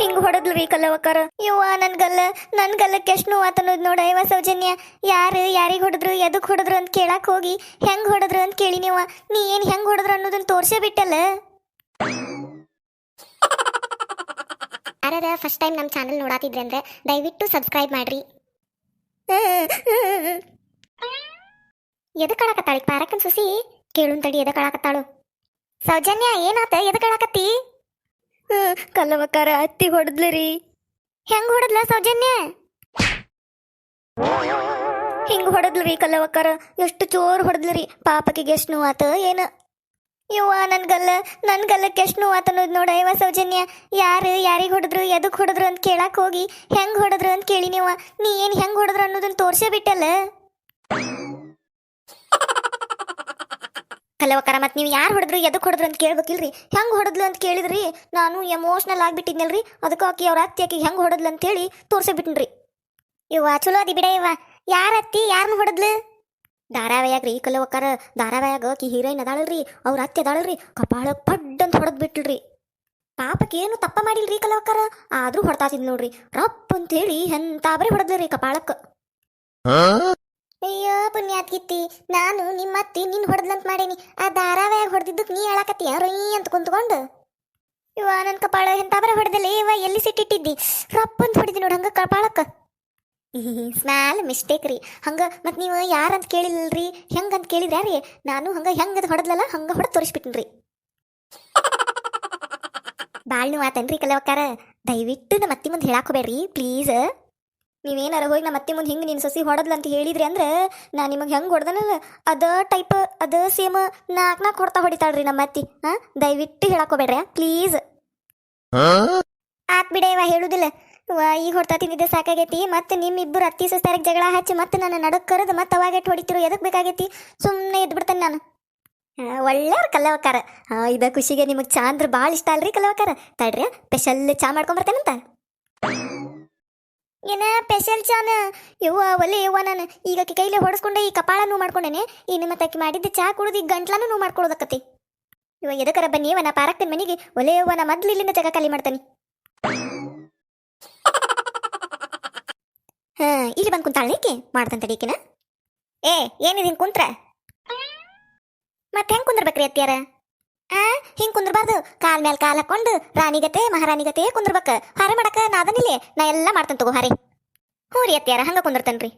ಹಿಂಗ್ ರೀ ಕಲ್ಲವಕ್ಕಾರ ಯವ್ವ ನನ್ ಗಲ್ಲ ನನ್ ಗಲ್ಲಕ್ಕೆ ಎಷ್ಟು ನೋವು ಆತನೋದ್ ನೋಡ ಇವ ಸೌಜನ್ಯ. ಯಾರು ಯಾರಿಗೆ ಹೊಡೆದ್ರು ಎದಕ್ ಹೊಡೆದ್ರು ಅಂತ ಕೇಳಕ್ ಹೋಗಿ ಹೆಂಗ್ ಹೊಡೆದ್ರು ಅಂತ ಕೇಳಿ ನೀವ ನೀ ಏನ್ ಹೆಂಗ್ ಹೊಡೆದ್ರು ಅನ್ನೋದನ್ನ ತೋರ್ಸೇ ಬಿಟ್ಟಲ್ಲ. ಯಾರದ ಫಸ್ಟ್ ಟೈಮ್ ನಮ್ಮ ಚಾನಲ್ ನೋಡಾತಿದ್ರೆ ಅಂದ್ರೆ ದಯವಿಟ್ಟು ಸಬ್ಸ್ಕ್ರೈಬ್ ಮಾಡ್ರಿ. ಎದಕ್ ಕಳಕತ್ತಾಳಿ ಪಾರಕನ್ ಸುಸಿ ಕೇಳುನ್ ತಡಿ ಎದಕ್ ಕಳಕತ್ತಾಳು ಸೌಜನ್ಯ ಏನಾತ? ಎದಕ್ ಆಡಕತ್ತಿ ಕಲ್ಲವಕ್ಕಾರ ಅತ್ತಿ ಹೊಡೆದ್ಲರಿ ಹೆಂಗ್ ಹೊಡೆದ್ಲ ಸೌಜನ್ಯ? ಹಿಂಗ್ ಹೊಡೆದ್ಲ್ರಿ ಕಲ್ಲವಕ್ಕಾರ. ಎಷ್ಟು ಚೋರ್ ಹೊಡೆದ್ಲರಿ ಪಾಪಕಿಗೆ ಎಷ್ಟು ನೋವಾತ ಏನ? ಯವ್ವ ನನ್ಗಲ್ಲ ಗಲ್ಲ ನನ್ನ ಗಲ್ಲಕ್ಕೆ ಎಷ್ಟು ನೋವಾತ ಆತನೋದ್ ನೋಡ ಇವ ಸೌಜನ್ಯ. ಯಾರು ಯಾರಿಗೆ ಹೊಡೆದ್ರು ಎದಕ್ ಹೊಡೆದ್ರು ಅಂತ ಕೇಳಕ್ ಹೋಗಿ. ಹೆಂಗ್ ಹೊಡೆದ್ರು ಅಂತ ಕೇಳಿ ನೀವ ನೀ ಏನ್ ಹೆಂಗ್ ಹೊಡೆದ್ರು ಅನ್ನೋದನ್ನ ತೋರ್ಸೇ ಬಿಟ್ಟಲ್ಲ. ಕಲವಕರ, ಮತ್ತೆ ನೀವು ಯಾರು ಹೊಡೆದ್ರು ಎದಕ್ಕೆ ಹೊಡೆದ್ರು ಅಂತ ಕೇಳ್ಬೇಕಿಲ್ರಿ? ಹೆಂಗ್ ಹೊಡೆದ್ಲು ಅಂತ ಕೇಳಿದ್ರಿ? ನಾನು ಎಮೋಷನಲ್ ಆಗಿಬಿಟ್ಟಿದ್ನಲ್ರಿ? ಅದಕ್ಕೆ ಆಕಿ ಅವ್ರ ಅತ್ತಿ ಆಕಿ ಹೆಂಗ್ ಹೊಡೆದ್ಲು ಅಂತ ಹೇಳಿ ತೋರ್ಸೇ ಇವ ಚಲೋ ಅದಿ ಬಿಡ ಇವ ಯಾರ ಅತ್ತಿ ಯಾರನ್ನ ಹೊಡದ್ಲು? ಧಾರಾವಾಯಾಗ ರೀ ಕಲವಕ್ಕಾರ ಧಾರಾವಾಯಾಗ ಆಕಿ ಹೀರೋಯಿನ್ ಅದಾಳಲ್ರಿ, ಅವ್ರ ಅತ್ತೆ ಅದಾಳಲ್ರಿ ಕಪಾಳ ಪಡ್ ಅಂತ ಹೊಡೆದ್ ಬಿಟ್ಲ್ರಿ ಪಾಪಕ್ಕೆ ಏನು ತಪ್ಪ ಮಾಡಿಲ್ರಿ ಕಲವಕ್ಕಾರ ಆದ್ರೂ ಹೊಡ್ತಾತಿದ್ ನೋಡ್ರಿ. ರಪ್ ಅಂತ ಹೇಳಿ ಎಂತಾಬ್ರಿ ರೀ ಕಪಾಳಕ್ಕ ಅಯ್ಯೋ ಪುಣ್ಯಾತ್ಗಿತ್ತಿ ನಾನು ನಿಮ್ಮ ಅತ್ತಿ ನಿನ್ ಹೊಡೆದ್ಲಂತ ಮಾಡೇನಿ. ಆ ಧಾರಾವಾಯಾಗ ಹೊಡೆದಿದ್ದಕ್ಕೆ ನೀ ಹೇಳಕತ್ತೀಯ? ರೊಯ್ ಅಂತ ಕುಂತ್ಕೊಂಡು. ಇವ ನನ್ನ ಕಪಾಳ ಬರ ಹೊಡೆದಲ್ಲಿ ಇವ ಎಲ್ಲಿ ಸಿಟ್ಟಿಟ್ಟಿದ್ದಿ? ರಪ್ಪ ಅಂತ ಹೊಡಿದಿ ನೋಡ್ ಹಂಗ ಕಪಾಳಕ್ಕ. ಸ್ಮಾಲ್ ಮಿಸ್ಟೇಕ್ ರೀ. ಹಂಗ, ಮತ್ ನೀವು ಯಾರಂತ ಅಂತ ಹೆಂಗಂತ ರೀ ನಾನು ಹಂಗ ಹೆಂಗದ ಹೊಡೆದ್ಲಲ್ಲ, ಹಂಗ ಹೊಡೆದ್ ತೋರಿಸ್ಬಿಟ್ಟಿನ್ರಿ ಬಾಳ್ ನೀವು ಆತನ್ರಿ ಕಲವಕ್ಕಾರ ದಯವಿಟ್ಟು ನಮ್ಮ ಅತ್ತಿ ಮುಂದೆ ಹೇಳಾಕೋಬೇಡ್ರಿ ಪ್ಲೀಸ್ ನೀವೇನಾರ ಹೋಗಿ ನಮ್ಮ ಅತ್ತೆ ಮುಂದೆ ಹಿಂಗೆ ನಿನ್ನ ಸಸಿ ಹೊಡೆದ್ಲ ಅಂತ ಹೇಳಿದ್ರಿ ಅಂದ್ರೆ ನಾ ನಿಮಗೆ ಹೆಂಗೆ ಹೊಡೆದನಲ್ಲ? ಅದ ಟೈಪ್ ಅದ ಸೇಮ್ ನಾಲ್ಕು ನಾಲ್ಕು ಹೊಡ್ತಾ ಹೊಡಿತಾಳ್ರಿ ನಮ್ಮ ಅತ್ತಿ. ಹಾ ದಯವಿಟ್ಟು ಹೇಳಕೋಬೇಡ್ರಿ ಪ್ಲೀಸ್ ಆತ್ ಬಿಡ ಇವ ಹೇಳುದಿಲ್ಲ. ವಾ ಈಗ ಹೊಡ್ತಾ ತಿಂದಿದ್ದೆ ಸಾಕಾಗೈತಿ ಮತ್ತೆ ನಿಮ್ಮಿಬ್ಬರು ಅತ್ತಿ ಸಸ್ತಾರಿಗೆ ಜಗಳ ಹಚ್ಚಿ ಮತ್ತೆ ನನ್ನ ನಡಕ್ ಕರೆದು ಮತ್ತೆ ಅವಾಗೆಟ್ಟು ಹೊಡಿತಿರು ಎದಕ್ ಬೇಕಾಗೈತಿ? ಸುಮ್ಮನೆ ಎದ್ಬಿಡ್ತೇನೆ ನಾನು. ಒಳ್ಳೆಯವ್ರ ಕಲ್ಲವಕ್ಕಾರ ಇದ ಖುಷಿಗೆ ನಿಮಗೆ ಚಾ ಅಂದ್ರೆ ಭಾಳ ಇಷ್ಟ ಅಲ್ರಿ ಕಲಾವಕಾರ. ತಡ್ರಿ ಸ್ಪೆಷಲ್ ಚಾ ಮಾಡ್ಕೊಂಬರ್ತೇನಂತ ಏನ ಸ್ಪೆಷಲ್ ಚಾನ? ಯವ್ವ, ಒಲೆ ಯವ್ವ ನಾನು. ಈಗ ಆಕಿ ಕೈಲಿ ಹೊಡೆಸ್ಕೊಂಡೆ ಈ ಕಪಾಳ ನೋವು ಮಾಡ್ಕೊಂಡೇನೆ. ಇನ್ನು ಮತ್ತೆ ಆಕಿ ಮಾಡಿದ್ದ ಚಾ ಕುಡಿದು ಈಗ ಗಂಟ್ಲಾನು ನೋವು ಮಾಡ್ಕೊಳ್ಳೋದಕ್ಕತಿ ಇವ ಎದಕರ ಬನ್ನಿ ಇವನ ನಾ ಮನೆಗೆ. ಒಲೆ ಯವ್ವ, ನಾ ಮೊದ್ಲು ಇಲ್ಲಿಂದ ಜಗ ಖಾಲಿ ಮಾಡ್ತಾನೆ. ಹಾ, ಇಲ್ಲಿ ಬಂದು ಕುಂತಾಳ ಈಕೆ ಮಾಡ್ತಂತ ತಡೀಕಿನ ಏ ಏನಿದೆ ಕುಂತ್ರ? ಮತ್ತೆ ಹೆಂಗ್ ಕುಂದ್ರಬೇಕ್ರಿ ಅತ್ಯಾರ ಆ, ಹಿಂಗ್ ಕುಂದ್ರಬಾರ್ದು. ಕಾಲ್ ಮೇಲೆ ಕಾಲ್ ಹಾಕೊಂಡು ರಾಣಿಗತೆ ಮಹಾರಾಣಿಗತೆ ಕುಂದ್ರಬೇಕ. ಹಾರ ಮಾಡಕ ನಾ ಅದನ್ನಿಲ್ಲಿ ನಾ ಎಲ್ಲ ಮಾಡ್ತೇನೆ ತಗೋ ಹಾರಿ. ಹ್ಞೂ ರೀ ಅತ್ಯಾರ ಹಂಗ ಕುಂದಿರ್ತೇನ್ರಿ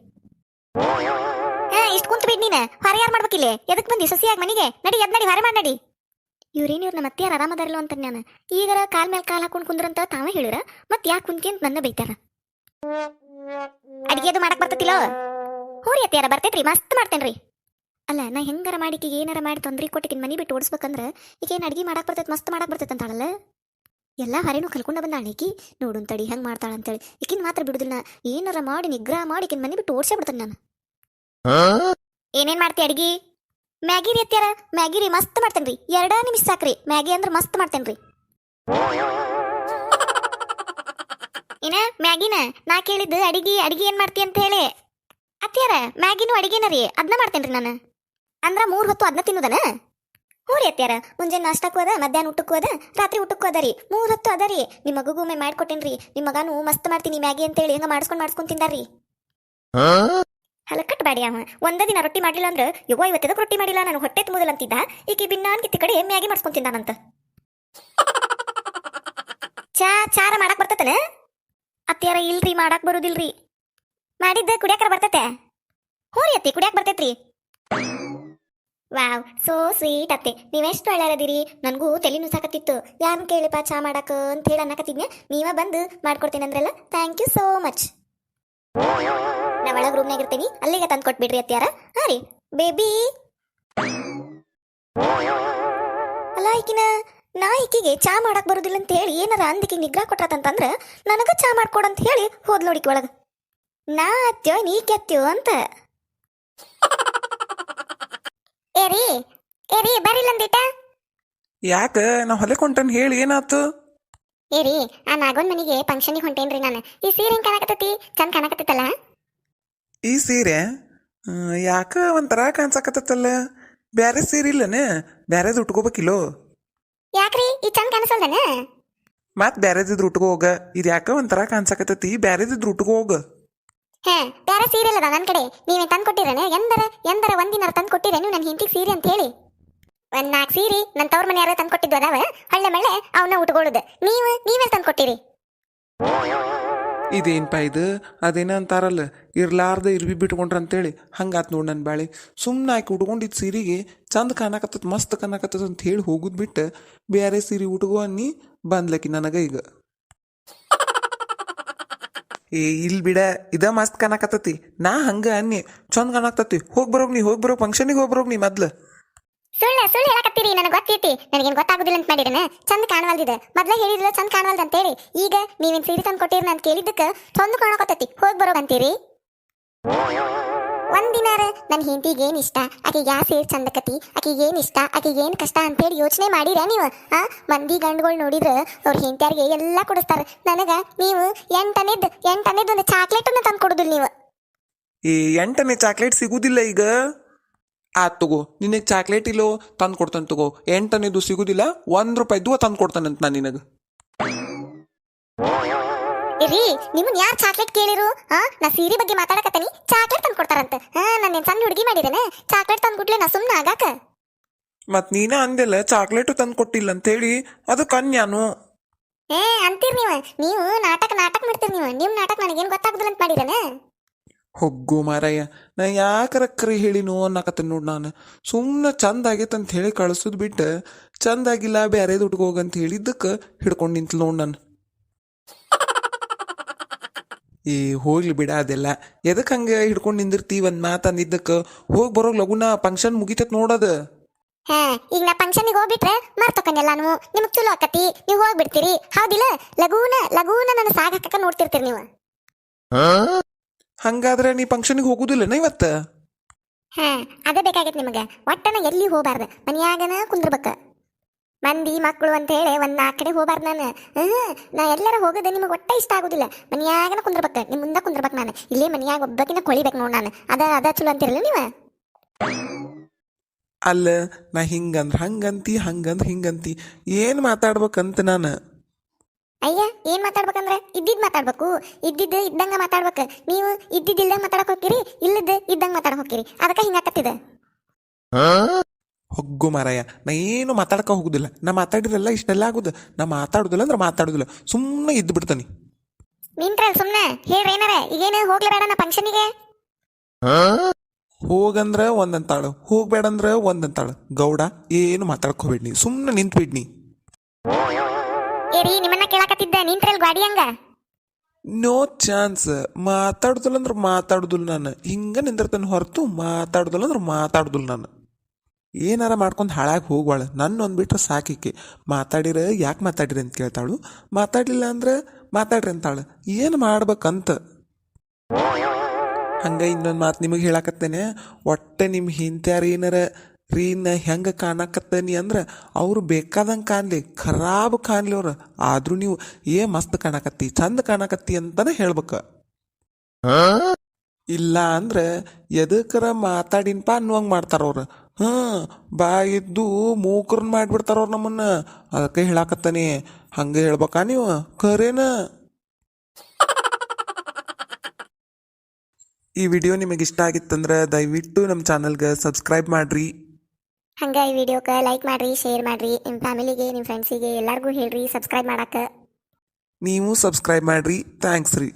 ಹಾ ಇಷ್ಟು ಕುಂತ ಬಿಡ್ ನೀನ. ಹೊರ ಯಾರು ಮಾಡ್ಬೇಕಿಲ್ಲ ಎದಕ್ ಬಂದಿ ಸಸಿಯಾಗಿ ಮನೆಗೆ? ನಡಿ, ಎದ್ ನಡಿ, ಹೊರ ಮಾಡಿ ನಡಿ. ಇವ್ರೇನು ಇವ್ರ ನಮ್ಮ ಅತ್ತೆಯಾರ ಆರಾಮದಾರಲ್ಲ ಅಂತ ನಾನು. ಈಗರ ಕಾಲ್ ಮೇಲೆ ಕಾಲ್ ಹಾಕೊಂಡು ಕುಂದ್ರಂತ ತಾವೇ ಹೇಳಿರ? ಮತ್ತೆ ಯಾಕೆ ಕುಂತ್ಕೊಂತ ನನ್ನ ಬೈತಾರ? ಅಡಿಗೆದು ಮಾಡಕ್ ಬರ್ತತಿಲ್ಲ? ಹ್ಞೂ ರೀ ಅತ್ಯಾರ ಬರ್ತೈತ್ರಿ, ಮಸ್ತ್ ಮಾಡ್ತೇನ್ರಿ. ಅಲ್ಲ, ನಾ ಹೆಂಗಾರ ಮಾಡಿ ಈಕಿಗೆ ಏನಾರ ಮಾಡಿ ತೊಂದ್ರೆ ಕೊಟ್ಟಿಗೆ ಮನಿ ಬಿಟ್ಟು ಓಡಿಸ್ಬೇಕಂದ್ರೆ ಈಗ ಏನು ಅಡಿಗೆ ಮಾಡಕ್ ಬರ್ತೈತೆ, ಮಸ್ತ್ ಮಾಡಕ್ಕೆ ಬರ್ತೈತೆ ಅಂತಾಳಲ್ಲ? ಎಲ್ಲ ಹರೇನು ಕಲ್ಕೊಂಡ ಬಂದ ಈಕಿ? ನೋಡು ತಡಿ, ಹೆಂಗ್ ಮಾಡ್ತಾಳ ಅಂತೇಳಿ. ಈಕಿನ ಮಾತ್ರ ಬಿಡುದಿಲ್ಲ. ಏನಾರ ಮಾಡಿ, ನಿಗ್ರಹ ಮಾಡಿ ಈಕಿನ ಮನಿ ಬಿಟ್ಟು ಓಡಿಸೇ ಬಿಡ್ತೇನೆ ನಾನು. ಏನೇನ್ ಮಾಡ್ತಿ ಅಡ್ಗಿ? ಮ್ಯಾಗಿ ರೀ ಅತ್ಯಾರ ಮ್ಯಾಗಿ ರೀ, ಮಸ್ತ್ ಮಾಡ್ತೇನ್ರಿ ಎರಡ ನಿಮಿಷ ಸಾಕ್ರಿ. ಮ್ಯಾಗಿ ಅಂದ್ರೆ ಮಸ್ತ್ ಮಾಡ್ತೇನ್ರಿ ಏನ, ಮ್ಯಾಗಿನ? ನಾ ಕೇಳಿದ್ದು ಅಡಿಗೆ ಅಡಿಗೆ ಏನ್ ಮಾಡ್ತಿ ಅಂತ ಹೇಳಿ. ಅತ್ಯಾರ ಮ್ಯಾಗಿನೂ ಅಡಿಗೆನ ರೀ. ಅದನ್ನ ಮಾಡ್ತೇನ್ರಿ ನಾನು. ಅಂದ್ರ ಮೂರ್ ಹೊತ್ತು ಅದನ್ನ ತಿನ್ನುದನ? ಹ್ಞೂ ರೀ ಅತ್ಯಾರ ಮುಂಜಾನೆ ನಾಷ್ಟಕ್ಕೂ ಅದ ಮಧ್ಯಾಹ್ನ ಊಟಕ್ಕೂ ಅದ ರಾತ್ರಿ ಊಟಕ್ಕೂ ಅದ ರೀ. ಮೂರ್ ಹೊತ್ತು ಅದ ರೀ. ನಿಮ್ಮ ಮಗುಗೂ ಒಮ್ಮೆ ಮಾಡ್ಕೊಟ್ಟೇನ್ರಿ ನಿಮ್ಮ ಮಗನು ಮಸ್ತ್ ಮಾಡ್ತೀನಿ ಮ್ಯಾಗಿ ಅಂತೇಳಿ ಹಂಗ ಮಾಡಿಸ್ಕೊಂಡ್ ರೀ. ತಿಂದಾರ್ರಿ ಹಲಕಟ್ ಬಾಡಿ ಅವ. ಒಂದ ದಿನ ರೊಟ್ಟಿ ಮಾಡಿಲ್ಲ ಅಂದ್ರೆ ಯವ್ವ ಇವತ್ತದ ರೊಟ್ಟಿ ಮಾಡಿಲ್ಲ ನಾನು ಹೊಟ್ಟೆ ತುಂಬುದಿಲ್ಲ ಅಂತಿದ್ದ. ಈಕೆ ಬಿನ್ನಾನ್ ಕಿತ್ತಿ ಕಡೆ ಮ್ಯಾಗಿ ಮಾಡಿಸ್ಕೊಂಡ್ ತಿಂದಾನಂತ. ಚಾ ಚಾರ ಮಾಡಕ್ ಬರ್ತತನ? ಅತ್ಯಾರ ಇಲ್ರಿ ಮಾಡಕ್ ಬರುದಿಲ್ರಿ. ಮಾಡಿದ್ದ ಕುಡಿಯಾಕರ ಬರ್ತತೆ? ಹ್ಞೂ ರೀ ಅತ್ತಿ ಕುಡಿಯಾಕ ಬರ್ತೈತ್ರಿ? ವಾವ್, ಸೋ ಸ್ವೀಟ್ ಅತ್ತೆ. ನೀವೆಷ್ಟು ಒಳ್ಳೆಯದಿರಿ ನನಗೂ ತಲೆ ನುಸಾಕತ್ತಿತ್ತು ಯಾರು ಕೇಳಿಪ್ಪ ಚಾ ಮಾಡಕ ಅಂತ ಹೇಳಿ ಅನ್ನಕತ್ತಿದ್ನೆ ನೀವ ಬಂದು ಮಾಡ್ಕೊಡ್ತೀನಿ ಅಂದ್ರಲ್ಲ ಥ್ಯಾಂಕ್ ಯು ಸೋ ಮಚ್ ನಾ ಒಳಗೆ ರೂಮ್ನಾಗ ಇರ್ತೀನಿ ಅಲ್ಲಿಗೆ ತಂದು ಕೊಟ್ಬಿಡ್ರಿ ಅತ್ಯಾರ ಹಾ ರೀ. ಬೇಬಿ ಅಲ್ಲ, ಈಕಿನ ನಾ ಈಕಿಗೆ ಚಾ ಮಾಡಕ್ ಬರೋದಿಲ್ಲ ಅಂತ ಹೇಳಿ ಏನಾರ ಅಂದಿಕ್ಕೆ ನಿಗ್ರಹ ಕೊಟ್ರತಂತಂದ್ರೆ ನನಗ ಚಾ ಮಾಡ್ಕೊಡಂತ ಹೇಳಿ ಹೋದ್ ನೋಡಿಕಿ ಒಳಗ. ನಾ ಅತ್ಯೋ, ನೀ ಕೆತ್ಯೋ ಅಂತ. ಏರಿ ಏರಿ ಬರಿಲ್ಲಂದಿಟ ಯಾಕ? ನಾ ಹೊಲಕ್ಕೆ ಹೊಂಟನ್ ಹೇಳಿ ಏನಾತು? ಏರಿ ಆ ನಾಗೋನ್ ಮನಿಗೆ ಫಂಕ್ಷನಿಗೆ ಹೊಂಟೇನ್ರಿ ನಾನು. ಈ ಸೀರೆ ಹೆಂಗ್ ಕಾಣಕತ್ತೈತಿ? ಚಂದ ಕಾಣಕತ್ತೈತಲ್ಲ? ಈ ಸೀರೆ? ಯಾಕ ಒಂಥರ ಕಾಣ್ಸಕತ್ತಲ್ಲ ಬ್ಯಾರೆ ಸೀರೆ ಇಲ್ಲನೆ? ಬ್ಯಾರೆದು ಉಟ್ಕೋಬೇಕಿಲ್ಲೋ? ಯಾಕ್ರಿ? ಈ ಚಂದ ಕಾಣಿಸಲ್ದನ? ಮತ್ ಬ್ಯಾರೆದಿದ್ರು ಉಟ್ಕೋ ಹೋಗ ಇದು ಯಾಕ ಒಂಥರ ಕಾಣ್ಸಕತ್ತತಿ? ಬ್ಯಾರೆದಿದ್ರು ಉಟ್ಕೋ ಹೋಗ ಹಾ ಬೇರೆ ಸೀರೆ ಅದ ನನ್ನ ಕಡೆ? ನೀವೇ ತಂದು ಕೊಟ್ಟಿರೇನೆ? ಎಂದರ ಎಂದರ ಒಂದಿನ ತಂದು ನೀವು ನನ್ನ ಹಿಂತಿಗೆ ಸೀರೆ ಅಂತ ಹೇಳಿ. ಒಂದ್ ನಾಲ್ಕು ಸೀರೆ ನನ್ನ ತವ್ರ ಮನೆಯಾರ ತಂದು ಕೊಟ್ಟಿದ್ದು ಅದಾವ. ಹಳ್ಳೆ ಮಳ್ಳೆ ಅವನ್ನ ಉಟ್ಕೊಳ್ಳೋದು. ನೀವು ನೀವೇ ತಂದು ಕೊಟ್ಟಿರಿ? ಇದೇನ್ಪ ಇದು? ಅದೇನ ಅಂತಾರಲ್ಲ, ಇರ್ಲಾರ್ದ ಇರ್ಬಿ ಬಿಟ್ಕೊಂಡ್ರ ಅಂತೇಳಿ. ಹಂಗಾತ್ ನೋಡ್ ನನ್ನ ಬಾಳೆ. ಸುಮ್ಮನೆ ಆಕೆ ಉಟ್ಕೊಂಡಿದ್ ಸೀರೆಗೆ ಚಂದ ಕಾಣಕತ್ತದ, ಮಸ್ತ್ ಕಾಣಕತ್ತದ ಅಂತ ಹೇಳಿ ಹೋಗುದ್ ಬಿಟ್ಟು ಬೇರೆ ಸೀರೆ ಉಟ್ಕೋ ಅನ್ನಿ ಬಂದ್ಲಕಿ ನನಗ ಈಗ. ಏ, ಇಲ್ ಬಿಡ, ಇದ ಮಸ್ತ್ ಕಾಣಕತ್ತತಿ. ನಾ ಹಂಗ ಅನ್ನಿ, ಚಂದ ಕಾಣಕತ್ತತಿ. ಹೋಗಿ ಬರೋಗ್ ನೀ, ಹೋಗ್ ಬರೋ ಫಂಕ್ಷನಿಗೆ ಹೋಗ್ ಬರೋಗ್ ನೀ ಮೊದ್ಲು. ಸುಳ್ಳು ಸುಳ್ಳು ಹೇಳಕತ್ತೀರಿ, ನನಗೆ ಗೊತ್ತೈತಿ. ನನಗೇನು ಗೊತ್ತಾಗುದಿಲ್ಲ ಅಂತ ಮಾಡಿರನ ಚಂದ ಕಾಣವಲ್ದಿದೆ. ಮೊದ್ಲೇ ಹೇಳಿದ್ರೆ ಚಂದ ಕಾಣವಲ್ದು ಅಂತೇಳಿ. ಈಗ ನೀವೇನು ಸೀರೆ ತಂದು ಕೊಟ್ಟಿರಿ ನಾನು ಕೇಳಿದ್ದಕ್ಕೆ ಚಂದ ಕಾಣಕತ್ತತಿ. ಹೋಗಿ ಬರೋಗ್ ಅಂತೀರಿ? ಒಂದಿನಾರ ನನ್ನ ಹೆಂಡತಿಗೆ ಏನು ಇಷ್ಟ? ಆಕೆ ಯಾ ಸೇರ್ ಚಂದಕತಿ ಆಕೆಗೆ ಏನು ಇಷ್ಟ? ಆಕೆಗೆ ಏನು ಕಷ್ಟ ಅಂತೇಳಿ ಯೋಚನೆ ಮಾಡಿರ ನೀವು? ಆ, ಮಂದಿ ಗಂಡುಗಳು ನೋಡಿದ್ರೆ ಅವ್ರ ಹೆಂಡತಿಯರಿಗೆ ಎಲ್ಲ ಕೊಡಿಸ್ತಾರೆ. ನನಗೆ ನೀವು ಎಂಟನೇದ್ ಎಂಟನೇದ್ ಒಂದು ಚಾಕ್ಲೇಟ್ ಅನ್ನ ತಂದು ಕೊಡುದಿಲ್ಲ ನೀವು. ಈ ಎಂಟನೇ ಚಾಕ್ಲೇಟ್ ಸಿಗುದಿಲ್ಲ ಈಗ? ಆತ್ ತಗೋ, ನಿನಗೆ ಚಾಕ್ಲೇಟ್ ಇಲ್ಲೋ ತಂದು ಕೊಡ್ತಾನೆ ತಗೋ. ಎಂಟನೇದು ಸಿಗುದಿಲ್ಲ, ಒಂದು ರೂಪಾಯಿದು ತಂದು ಕೊಡ್ತಾನಂತ ನಾನು ನಿನಗೆ. ರೀ ನಿಮ್ಮನ್ ಯಾರು ಚಾಕ್ಲೇಟ್ ಕೇಳಿರು? ಹಾ ನಾ ಸೀರೆ ಬಗ್ಗೆ ಮಾತಾಡಕತ್ತೀನಿ ಚಾಕ್ಲೇಟ್ ತಂದು ಕೊಡ್ತಾರಂತ ಹಾ ನಾನು ಸಣ್ಣ ಹುಡುಗಿ ಮಾಡಿದೇನೆ ಚಾಕ್ಲೇಟ್ ತಂದು ಕೊಡ್ಲೆ ನಾ ಸುಮ್ಮನೆ ಆಗಾಕ? ಮತ್ ನೀನ ಅಂದೆಲ್ಲ ಚಾಕ್ಲೇಟು ತಂದು ಕೊಟ್ಟಿಲ್ಲ ಅಂತೇಳಿ ಅದು ಕನ್ಯಾನು. ಏ ಅಂತೀರಿ ನೀವು. ನೀವು ನಾಟಕ ನಾಟಕ ಮಾಡ್ತೀರಿ ನೀವು. ನಿಮ್ಮ ನಾಟಕ ನನಗೇನು ಗೊತ್ತಾಗುದಿಲ್ಲ ಅಂತ ಮಾಡಿರೇನೆ ಹೊಗ್ಗು ಮಾರಯ್ಯ ನಾ ಯಾಕರ ಕರಿ ಹೇಳಿನೋ ಅನ್ನಕತ್ತೆ ನೋಡ್ ನಾನು. ಸುಮ್ಮನೆ ಚಂದ ಆಗೈತೆ ಅಂತ ಹೇಳಿ ಕಳ್ಸೋದು ಬಿಟ್ಟು ಚಂದ ಆಗಿಲ್ಲ ಬ್ಯಾರೇದು ಅಂತ ಹೇಳಿದ್ದಕ್ಕೆ ಹಿಡ್ಕೊಂಡು ನಿಂತ್ಲು ನೋಡ್ ನಾನು. ಏ ಹೋಗ್ಲಿ ಬಿಡ ಅದೆಲ್ಲ. ಎದಕ್ಕೆ ಹಂಗೆ ಹಿಡ್ಕೊಂಡು ನಿಂದಿರ್ತಿ ಒಂದು ಮಾತು ಅಂದಿದ್ದಕ್ಕೆ? ಹೋಗಿ ಬರೋ ಲಗುನ ಫಂಕ್ಷನ್ ಮುಗಿತತ್ ನೋಡೋದು. ಹಾ ಈಗ ನಾ ಫಂಕ್ಷನಿಗೆ ಹೋಗ್ಬಿಟ್ರೆ ಮರ್ತೊಕ್ಕನೆಲ್ಲಾನು ನಿಮ್ಗೆ ಚಲೋ ಆಕತಿ ನೀವು ಹೋಗ್ಬಿಡ್ತೀರಿ. ಹೌದಿಲ್ಲ? ಲಗೂನ ಲಗೂನ ನನ್ನ ಸಾಗ ಹಾಕಕ ನೋಡ್ತಿರ್ತೀರಿ ನೀವು. ಹಂಗಾದ್ರೆ ನೀ ಫಂಕ್ಷನಿಗೆ ಹೋಗುದಿಲ್ಲನ ಇವತ್ತು? ಹಾ ಅದೇ ಬೇಕಾಗೈತೆ ನಿಮಗೆ. ಒಟ್ಟನ ಎಲ್ಲಿ ಹೋಗಬಾರ್ದು? ಮನ್ಯಾಗನ ಕುಂದ್ರಬೇಕ. ಮಂದಿ ಮಕ್ಕಳು ಅಂತ ಹೇಳಿ ಒಂದ್ ನಾಲ್ಕು ಕಡೆ ಹೋಗ್ಬಾರ್ದು ನಾನು. ನಾ ಎಲ್ಲರ ಹೋಗೋದು ನಿಮಗೆ ಒಟ್ಟ ಇಷ್ಟ ಆಗುದಿಲ್ಲ. ಮನ್ಯಾಗನ ಕುಂದ್ರಬೇಕ ನಿಮ್ ಮುಂದೆ ಕುಂದ್ರಬೇಕು ನಾನು. ಇಲ್ಲೇ ಮನ್ಯಾಗ ಒಬ್ಬಕಿನ ಕೊಳಿಬೇಕು ನೋಡ್ ನಾನು. ಅದ ಅದ ಚಲೋ ಅಂತಿರಲ್ಲ ನೀವು? ಅಲ್ಲ ನಾ ಹಿಂಗಂದ್ರ ಹಂಗಂತಿ ಹಂಗಂದ್ರ ಹಿಂಗಂತಿ. ಏನು ಮಾತಾಡ್ಬೇಕಂತ ನಾನು? ಅಯ್ಯ ಏನ್ ಮಾತಾಡ್ಬೇಕಂದ್ರ? ಇದ್ದಿದ್ ಮಾತಾಡ್ಬೇಕು. ಇದ್ದಿದ್ದು ಇದ್ದಂಗ ಮಾತಾಡ್ಬೇಕು. ನೀವು ಇದ್ದಿದ್ದಿಲ್ದಂಗ ಮಾತಾಡಕ್ ಹೋಗ್ತೀರಿ ಇಲ್ಲದ ಇದ್ದಂಗ ಮಾತಾಡಕ್ ಹೋಗ್ತೀರಿ. ಅದಕ್ಕೆ ಹಿಂಗಾಕತ್ತಿದ ಹೊಗ್ಗು ಮಾರಾಯ. ನಾ ಏನು ಮಾತಾಡ್ಕೊ ಹೋಗುದಿಲ್ಲ. ನಾ ಮಾತಾಡಿರಲ್ಲ ಇಷ್ಟೆಲ್ಲ ಆಗುದು. ನಾ ಮಾತಾಡುದಿಲ್ಲ ಅಂದ್ರೆ ಮಾತಾಡುದಿಲ್ಲ. ಸುಮ್ಮನೆ ಇದ್ದು ಬಿಡ್ತಾನೆ. ನಿಂತ್ರಲ್ ಸುಮ್ಮನೆ ಹೇಳ್ರಿ ಏನಾರ ಈಗೇನು ನಾ ಫಂಕ್ಷನಿಗೆ ಹೋಗಂದ್ರ ಒಂದಂತಾಳು. ಹೋಗ್ಬೇಡಂದ್ರ ಒಂದಂತಾಳು. ಗೌಡ ಏನು ಮಾತಾಡ್ಕೋಬೇಡ್ನಿ ಸುಮ್ಮನೆ ನಿಂತ್ಬಿಡ್ನಿ ಏರಿ ನಿಮ್ಮನ್ನ ಕೇಳಾಕತ್ತಿದ್ದ ನಿಂತ್ರಲ್ ಗಾಡಿ ಹಂಗ? No chance. ಮಾತಾಡುದಿಲ್ಲ ಅಂದ್ರೆ ಮಾತಾಡುದಿಲ್ಲ ನಾನು. ಹಿಂಗ ನಿಂದಿರ್ತಾನೆ ಹೊರತು ಮಾತಾಡುದಿಲ್ಲ ಅಂದ್ರೆ ಮಾತಾಡುದಿಲ್ಲ ನಾನು. ಏನಾರ ಮಾಡ್ಕೊಂಡು ಹಾಳಾಗಿ ಹೋಗ್ವಾಳ. ನನ್ನ ಒಂದು ಬಿಟ್ರೆ ಸಾಕಿಕ್ಕೆ ಮಾತಾಡಿರ ಯಾಕೆ ಮಾತಾಡಿರಿ ಅಂತ ಕೇಳ್ತಾಳು. ಮಾತಾಡಲಿಲ್ಲ ಅಂದ್ರೆ ಮಾತಾಡ್ರಿ ಅಂತಾಳು. ಏನು ಮಾಡ್ಬೇಕಂತ? ಹಂಗೆ ಇನ್ನೊಂದು ಮಾತು ನಿಮಗೆ ಹೇಳಕತ್ತೇನೆ. ಒಟ್ಟೆ ನಿಮ್ಮ ಹಿಂತ್ಯಾರ ಏನಾರ ರೀನ ಹೆಂಗೆ ಕಾಣಕತ್ತೇನಿ ಅಂದ್ರೆ ಅವ್ರು ಬೇಕಾದಂಗೆ ಕಾಣಲಿ. ಖರಾಬ್ ಕಾಣಲಿ ಅವ್ರು. ಆದರೂ ನೀವು ಏ ಮಸ್ತ್ ಕಾಣಕತ್ತಿ ಚಂದ ಕಾಣಕತ್ತಿ ಅಂತಾನೆ ಹೇಳ್ಬೇಕು. ಇಲ್ಲ ಅಂದ್ರೆ ಎದಕ್ಕರ ಮಾತಾಡಿನಪ್ಪ ಅನ್ನುವಂಗೆ ಮಾಡ್ತಾರ ಅವ್ರು ಬಾಯಿದ್ದು ಮೂಕರನ್ನ ಮಾಡಿಬಿಡ್ತಾರ ಅವ್ರು ನಮ್ಮನ್ನ. ಅದಕ್ಕೆ ಹೇಳಾಕತ್ತಾನೆ. ಹಂಗೆ ಹೇಳ್ಬೇಕಾ ನೀವು ಖರೇನ? ಈ ವಿಡಿಯೋ ನಿಮಗೆ ಇಷ್ಟ ಆಗಿತ್ತಂದ್ರೆ ದಯವಿಟ್ಟು ನಮ್ಮ ಚಾನಲ್ಗೆ ಸಬ್ಸ್ಕ್ರೈಬ್ ಮಾಡ್ರಿ. ಹಂಗ ಈ ವಿಡಿಯೋಕ್ಕೆ ಲೈಕ್ ಮಾಡ್ರಿ ಶೇರ್ ಮಾಡ್ರಿ. ನಿಮ್ಮ ಫ್ಯಾಮಿಲಿಗೆ ನಿಮ್ಮ ಫ್ರೆಂಡ್ಸಿಗೆ ಎಲ್ಲರಿಗೂ ಹೇಳ್ರಿ ಸಬ್ಸ್ಕ್ರೈಬ್ ಮಾಡಕ್ಕೆ ನೀವು ಸಬ್ಸ್ಕ್ರೈಬ್ ಮಾಡ್ರಿ. ಥ್ಯಾಂಕ್ಸ್ ರೀ.